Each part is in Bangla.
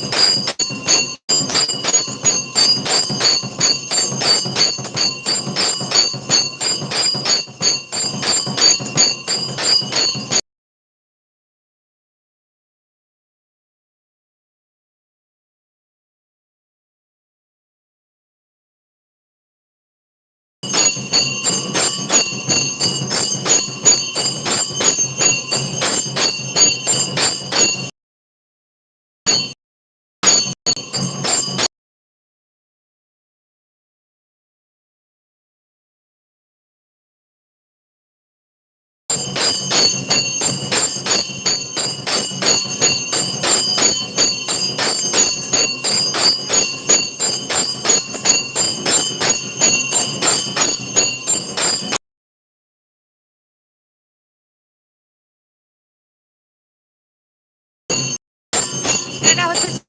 you এটা হচ্ছে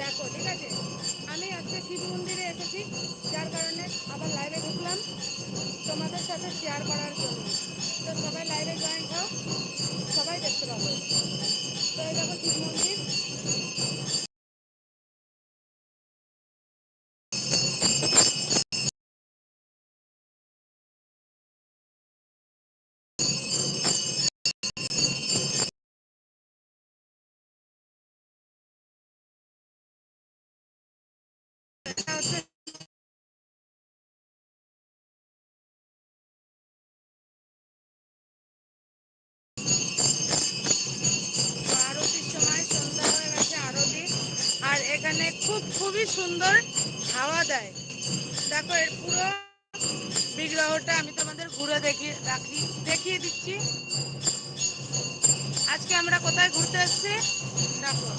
দেখো, ঠিক আছে? আমি আজকে শিব মন্দিরে এসেছি, যার কারণে আবার লাইভে ঢুকলাম তোমাদের সাথে শেয়ার করার জন্য। তো সবাই লাইভে জয়েন্ট হও, সবাই দেখতে পাবো। তো এই দেখো শিব মন্দির। এখানে খুব, খুবই সুন্দর হাওয়া দেয়। দেখো, এর পুরো বিগ্রহটা আমি তোমাদের ঘুরে দেখিয়ে রাখি, দেখিয়ে দিচ্ছি। আজকে আমরা কোথায় ঘুরতে এসেছি? দেখো।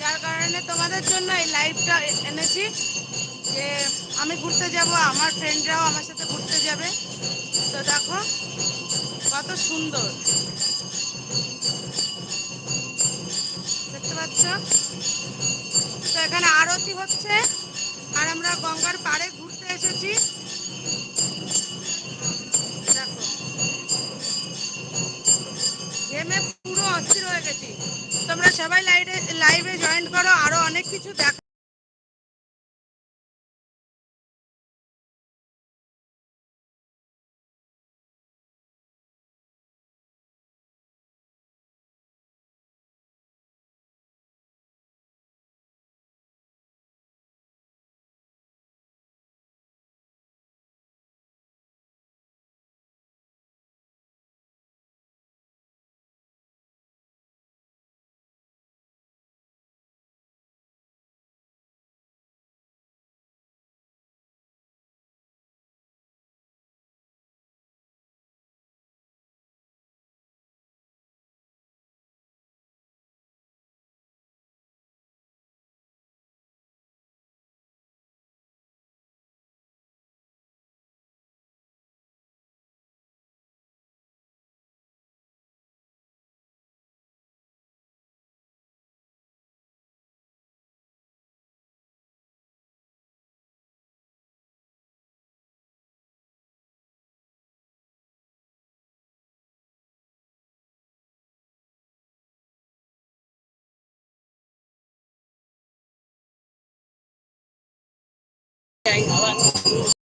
যার কারণে তোমাদের জন্য এই লাইভটা এনেছি যে আমি ঘুরতে যাব, আমার ফ্রেন্ডরাও আমার সাথে ঘুরতে যাবে। তো দেখো, কত সুন্দর। দেখতে পাচ্ছ? এখানে আরতি হচ্ছে, আর আমরা গঙ্গার পাড়ে ঘুরতে এসেছি। দেখো। পুরো অস্থির হয়ে গেছি। তোমরা সবাই লাইভে লাইভে জয়েন করো, আরও অনেক কিছু দেখ Đang.